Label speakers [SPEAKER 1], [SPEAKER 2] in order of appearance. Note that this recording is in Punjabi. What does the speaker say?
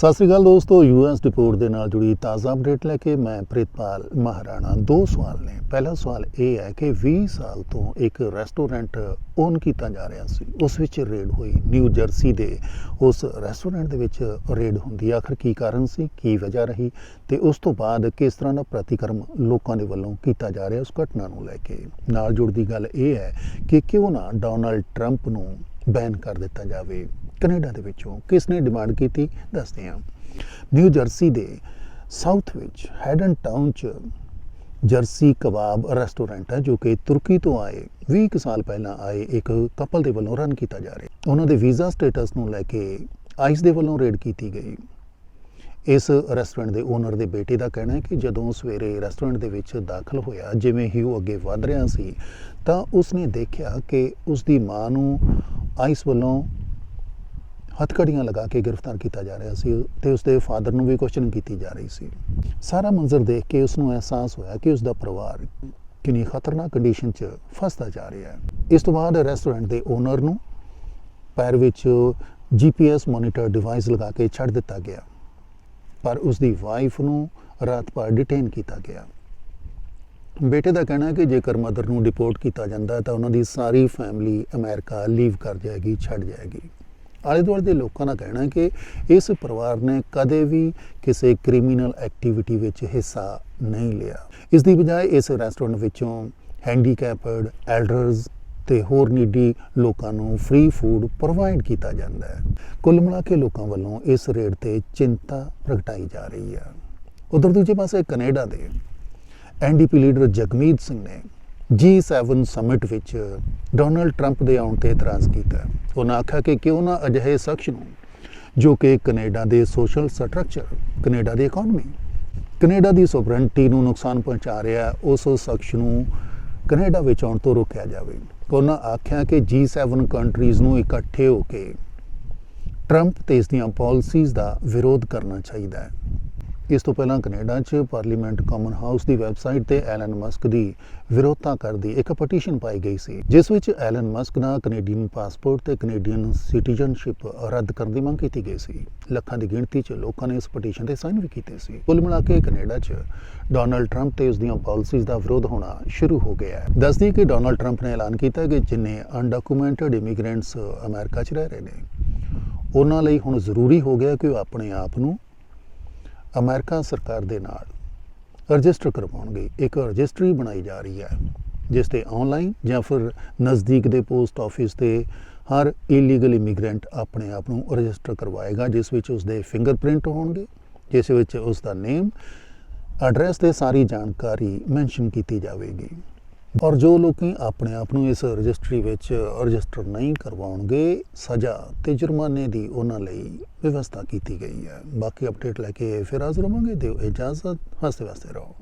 [SPEAKER 1] ਸਤਿ ਸ੍ਰੀ ਅਕਾਲ ਦੋਸਤੋ ਯੂਐਸ ਰਿਪੋਰਟ ਦੇ ਨਾਲ ਜੁੜੀ ਤਾਜ਼ਾ ਅਪਡੇਟ ਲੈ ਕੇ ਮੈਂ ਪ੍ਰਿਤਪਾਲ ਮਹਾਰਾਣਾ। ਦੋ ਸਵਾਲ ਨੇ। ਪਹਿਲਾ ਸਵਾਲ ਇਹ ਹੈ ਕਿ 20 ਸਾਲ ਤੋਂ ਇੱਕ ਰੈਸਟੋਰੈਂਟ ਓਨ ਕੀਤਾ ਜਾ ਰਿਹਾ ਸੀ। ਉਸ ਵਿੱਚ ਰੇਡ ਹੋਈ ਨਿਊ ਜਰਸੀ ਦੇ। ਉਸ ਰੈਸਟੋਰੈਂਟ ਦੇ ਵਿੱਚ ਰੇਡ ਹੁੰਦੀ ਆਖਰ ਕੀ ਕਾਰਨ ਸੀ? ਕੀ ਵਜ੍ਹਾ ਰਹੀ? ਤੇ ਉਸ ਤੋਂ ਬਾਅਦ ਕਿਸ ਤਰ੍ਹਾਂ ਦਾ ਪ੍ਰਤੀਕਰਮ ਲੋਕਾਂ ਦੇ ਵੱਲੋਂ ਕੀਤਾ ਜਾ ਰਿਹਾ? ਉਸ ਘਟਨਾ ਨੂੰ ਲੈ ਕੇ ਨਾਲ ਜੁੜਦੀ ਗੱਲ ਇਹ ਹੈ ਕਿ ਕਿਉਂ ਨਾ ਡੋਨਲਡ ਟਰੰਪ ਨੂੰ ਬੈਨ ਕਰ ਦਿੱਤਾ ਜਾਵੇ। ਕੈਨੇਡਾ ਦੇ ਵਿੱਚੋਂ ਕਿਸ ਨੇ ਡਿਮਾਂਡ ਕੀਤੀ, ਦੱਸਦੇ ਹਾਂ। ਨਿਊ ਜਰਸੀ ਦੇ ਸਾਊਥ ਵਿੱਚ ਹੈਡਨ ਟਾਊਨ 'ਚ ਜਰਸੀ ਕਬਾਬ ਰੈਸਟੋਰੈਂਟ ਹੈ, ਜੋ ਕਿ ਤੁਰਕੀ ਤੋਂ ਆਏ 20 ਕੁ ਸਾਲ ਪਹਿਲਾਂ ਆਏ ਇੱਕ ਕਪਲ ਦੇ ਵੱਲੋਂ ਰਨ ਕੀਤਾ ਜਾ ਰਿਹਾ। ਉਹਨਾਂ ਦੇ ਵੀਜ਼ਾ ਸਟੇਟਸ ਨੂੰ ਲੈ ਕੇ ਆਈਸ ਦੇ ਵੱਲੋਂ ਰੇਡ ਕੀਤੀ ਗਈ। ਇਸ ਰੈਸਟੋਰੈਂਟ ਦੇ ਓਨਰ ਦੇ ਬੇਟੇ ਦਾ ਕਹਿਣਾ ਹੈ ਕਿ ਜਦੋਂ ਸਵੇਰੇ ਰੈਸਟੋਰੈਂਟ ਦੇ ਵਿੱਚ ਦਾਖਲ ਹੋਇਆ, ਜਿਵੇਂ ਹੀ ਉਹ ਅੱਗੇ ਵਧ ਰਿਹਾ ਸੀ, ਤਾਂ ਉਸਨੇ ਦੇਖਿਆ ਕਿ ਉਸ ਦੀ ਮਾਂ ਨੂੰ ਆਈਸ ਵੱਲੋਂ ਹੱਥਕੜੀਆਂ ਲਗਾ ਕੇ ਗ੍ਰਿਫਤਾਰ ਕੀਤਾ ਜਾ ਰਿਹਾ ਸੀ ਤੇ ਉਸਦੇ ਫਾਦਰ ਨੂੰ ਵੀ ਕੁਐਸਚਨ ਕੀਤੀ ਜਾ ਰਹੀ ਸੀ। ਸਾਰਾ ਮੰਜ਼ਰ ਦੇਖ ਕੇ ਉਸ ਨੂੰ ਅਹਿਸਾਸ ਹੋਇਆ ਕਿ ਉਸ ਦਾ ਪਰਿਵਾਰ ਕਿੰਨੀ ਖਤਰਨਾਕ ਕੰਡੀਸ਼ਨ 'ਚ ਫਸਦਾ ਜਾ ਰਿਹਾ ਹੈ। ਇਸ ਤੋਂ ਬਾਅਦ ਰੈਸਟੋਰੈਂਟ ਦੇ ਓਨਰ ਨੂੰ ਪੈਰ ਵਿੱਚ ਜੀਪੀਐਸ ਮੋਨੀਟਰ ਡਿਵਾਈਸ ਲਗਾ ਕੇ ਛੱਡ ਦਿੱਤਾ ਗਿਆ। ਪਰ ਉਸ ਦੀ ਵਾਈਫ ਨੂੰ ਰਾਤ ਭਰ ਡਿਟੇਨ ਕੀਤਾ ਗਿਆ। ਬੇਟੇ ਦਾ ਕਹਿਣਾ ਹੈ ਕਿ ਜੇਕਰ ਮਦਰ ਨੂੰ ਡਿਪੋਰਟ ਕੀਤਾ ਜਾਂਦਾ ਤਾਂ ਉਹਨਾਂ ਦੀ ਸਾਰੀ ਫੈਮਿਲੀ ਅਮਰੀਕਾ ਲੀਵ ਕਰ ਜਾਏਗੀ, ਛੱਡ ਜਾਏਗੀ। ਆਲੇ ਦੁਆਲੇ ਦੇ ਲੋਕਾਂ ਦਾ ਕਹਿਣਾ ਹੈ ਕਿ ਇਸ ਪਰਿਵਾਰ ਨੇ ਕਦੇ ਵੀ ਕਿਸੇ ਕ੍ਰਿਮੀਨਲ ਐਕਟੀਵਿਟੀ ਵਿੱਚ ਹਿੱਸਾ ਨਹੀਂ ਲਿਆ। ਇਸ ਦੀ ਬਜਾਏ ਇਸ ਰੈਸਟੋਰੈਂਟ ਵਿੱਚੋਂ ਹੈਂਡੀਕੈਪਡ ਐਲਡਰਸ ਤੇ ਹੋਰ ਨੀਡੀ ਲੋਕਾਂ ਨੂੰ ਫ੍ਰੀ ਫੂਡ ਪ੍ਰੋਵਾਈਡ ਕੀਤਾ ਜਾਂਦਾ ਹੈ। ਕੁੱਲ ਮਿਲਾ ਕੇ ਲੋਕਾਂ ਵੱਲੋਂ ਇਸ ਰੇਡ ਤੇ ਚਿੰਤਾ ਪ੍ਰਗਟਾਈ ਜਾ ਰਹੀ ਹੈ। ਉਧਰ ਦੂਜੇ ਪਾਸੇ ਕੈਨੇਡਾ ਦੇ ਐਨਡੀਪੀ ਲੀਡਰ ਜਗਮੀਤ ਸਿੰਘ ਨੇ G7 ਸਮਿਟ ਵਿੱਚ ਡੋਨਲਡ ਟਰੰਪ ਦੇ ਆਉਣ ਤੇ ਇਤਰਾਜ਼ ਕੀਤਾ। ਉਹਨਾਂ ਆਖਿਆ ਕਿ ਕਿਉਂ ਨਾ ਅਜਿਹੇ ਸ਼ਖਸ ਨੂੰ, ਜੋ ਕਿ ਕੈਨੇਡਾ ਦੇ ਸੋਸ਼ਲ ਸਟਰਕਚਰ ਕੈਨੇਡਾ ਦੀ ਇਕਨੋਮੀ ਕੈਨੇਡਾ ਦੀ ਸੋਵਰੈਂਟੀ ਨੂੰ ਨੁਕਸਾਨ ਪਹੁੰਚਾ ਰਿਹਾ, ਉਸ ਸ਼ਖਸ ਨੂੰ ਕੈਨੇਡਾ ਵਿੱਚ ਆਉਣ ਤੋਂ ਰੋਕਿਆ ਜਾਵੇ। ਉਹਨਾਂ ਆਖਿਆ ਕਿ G7 ਕੰਟਰੀਜ਼ ਨੂੰ ਇਕੱਠੇ ਹੋ ਕੇ ਟਰੰਪ ਤੇ ਇਸ ਦੀਆਂ ਪਾਲਿਸੀਜ਼ ਦਾ ਵਿਰੋਧ ਕਰਨਾ ਚਾਹੀਦਾ ਹੈ। ਇਸ ਤੋਂ ਪਹਿਲਾਂ ਕੈਨੇਡਾ 'ਚ ਪਾਰਲੀਮੈਂਟ ਕਾਮਨ ਹਾਊਸ ਦੀ ਵੈਬਸਾਈਟ ਤੇ ਐਲਨ ਮਸਕ ਦੀ ਵਿਰੋਧਤਾ ਕਰਦੀ ਇੱਕ ਪਟੀਸ਼ਨ ਪਾਈ ਗਈ ਸੀ, ਜਿਸ ਵਿੱਚ ਐਲਨ ਮਸਕ ਦਾ ਕੈਨੇਡੀਅਨ ਪਾਸਪੋਰਟ ਤੇ ਕੈਨੇਡੀਅਨ ਸਿਟੀਜ਼ਨਸ਼ਿਪ ਰੱਦ ਕਰਨ ਦੀ ਮੰਗ ਕੀਤੀ ਗਈ ਸੀ। ਲੱਖਾਂ ਦੀ ਗਿਣਤੀ 'ਚ ਲੋਕਾਂ ਨੇ ਇਸ ਪਟੀਸ਼ਨ ਤੇ ਸਾਈਨ ਵੀ ਕੀਤੇ ਸੀ। ਕੁੱਲ ਮਿਲਾ ਕੇ ਕੈਨੇਡਾ 'ਚ ਡੋਨਲਡ ਟਰੰਪ ਤੇ ਉਸ ਦੀਆਂ ਪਾਲਿਸੀਜ਼ ਦਾ ਵਿਰੋਧ ਹੋਣਾ ਸ਼ੁਰੂ ਹੋ ਗਿਆ ਹੈ। ਦੱਸਦੀ ਕਿ ਡੋਨਲਡ ਟਰੰਪ ਨੇ ਐਲਾਨ ਕੀਤਾ ਕਿ ਜਿੰਨੇ ਅਨਡਾਕੂਮੈਂਟਡ ਇਮੀਗ੍ਰੈਂਟਸ ਅਮਰੀਕਾ 'ਚ ਰਹਿ ਰਹੇ ਨੇ, ਉਹਨਾਂ ਲਈ ਹੁਣ ਜ਼ਰੂਰੀ ਹੋ ਗਿਆ ਕਿ ਉਹ ਆਪਣੇ ਆਪ ਨੂੰ ਅਮਰੀਕਾ ਸਰਕਾਰ ਦੇ ਨਾਲ ਰਜਿਸਟਰ ਕਰਵਾਉਣਗੇ। ਇੱਕ ਰਜਿਸਟਰੀ ਬਣਾਈ ਜਾ ਰਹੀ ਹੈ, ਜਿਸ ਤੇ ਆਨਲਾਈਨ ਜਾਂ ਫਿਰ ਨਜ਼ਦੀਕ ਦੇ ਪੋਸਟ ਆਫਿਸ ਤੇ ਹਰ ਇਲੀਗਲ ਇਮੀਗ੍ਰੈਂਟ ਆਪਣੇ ਆਪ ਨੂੰ ਰਜਿਸਟਰ ਕਰਵਾਏਗਾ, ਜਿਸ ਵਿੱਚ ਉਸ ਦੇ ਫਿੰਗਰਪ੍ਰਿੰਟ ਹੋਣਗੇ, ਜਿਸ ਵਿੱਚ ਉਸ ਦਾ ਨੇਮ, ਐਡਰੈਸ ਤੇ ਸਾਰੀ ਜਾਣਕਾਰੀ ਮੈਂਸ਼ਨ ਕੀਤੀ ਜਾਵੇਗੀ। ਔਰ ਜੋ ਲੋਕੀ ਆਪਣੇ ਆਪ ਨੂੰ ਇਸ ਰਜਿਸਟਰੀ ਵਿੱਚ ਰਜਿਸਟਰ ਨਹੀਂ ਕਰਵਾਉਣਗੇ, ਸਜ਼ਾ ਤੇ ਜੁਰਮਾਨੇ ਦੀ ਉਹਨਾਂ ਲਈ ਵਿਵਸਥਾ ਕੀਤੀ ਗਈ ਹੈ। ਬਾਕੀ ਅਪਡੇਟ ਲੈ ਕੇ ਫਿਰ ਹਾਜ਼ਰ ਹੋਵਾਂਗੇ। ਦਿਓ ਇਜਾਜ਼ਤ। ਹੱਸਦੇ ਵਸਦੇ ਰਹੋ।